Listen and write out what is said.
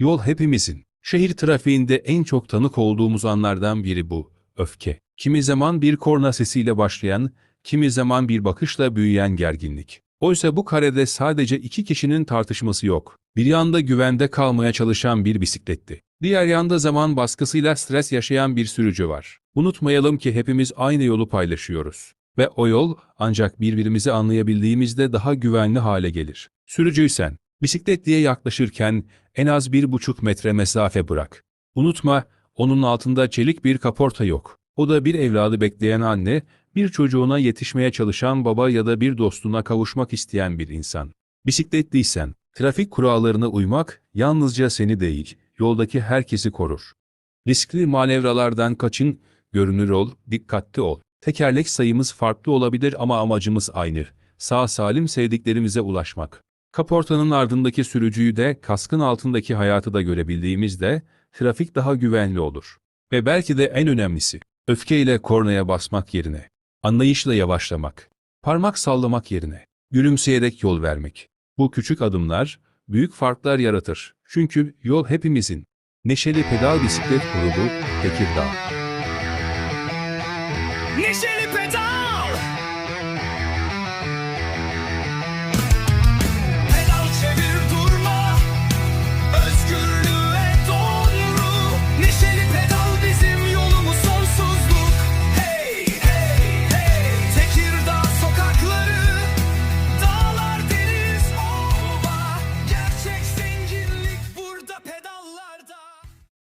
Yol hepimizin. Şehir trafiğinde en çok tanık olduğumuz anlardan biri bu. Öfke. Kimi zaman bir korna sesiyle başlayan, kimi zaman bir bakışla büyüyen gerginlik. Oysa bu karede sadece iki kişinin tartışması yok. Bir yanda güvende kalmaya çalışan bir bisikletti. Diğer yanda zaman baskısıyla stres yaşayan bir sürücü var. Unutmayalım ki hepimiz aynı yolu paylaşıyoruz. Ve o yol ancak birbirimizi anlayabildiğimizde daha güvenli hale gelir. Sürücüysen, bisikletliye yaklaşırken en az bir buçuk metre mesafe bırak. Unutma, onun altında çelik bir kaporta yok. O da bir evladı bekleyen anne, bir çocuğuna yetişmeye çalışan baba ya da bir dostuna kavuşmak isteyen bir insan. Bisikletliysen, trafik kurallarına uymak yalnızca seni değil, yoldaki herkesi korur. Riskli manevralardan kaçın, görünür ol, dikkatli ol. Tekerlek sayımız farklı olabilir ama amacımız aynı. Sağ salim sevdiklerimize ulaşmak. Kaportanın ardındaki sürücüyü de kaskın altındaki hayatı da görebildiğimizde trafik daha güvenli olur. Ve belki de en önemlisi, öfkeyle kornaya basmak yerine, anlayışla yavaşlamak, parmak sallamak yerine, gülümseyerek yol vermek. Bu küçük adımlar büyük farklar yaratır. Çünkü yol hepimizin. Neşeli Pedal Bisiklet Grubu Tekirdağ. Neşeli Pedal!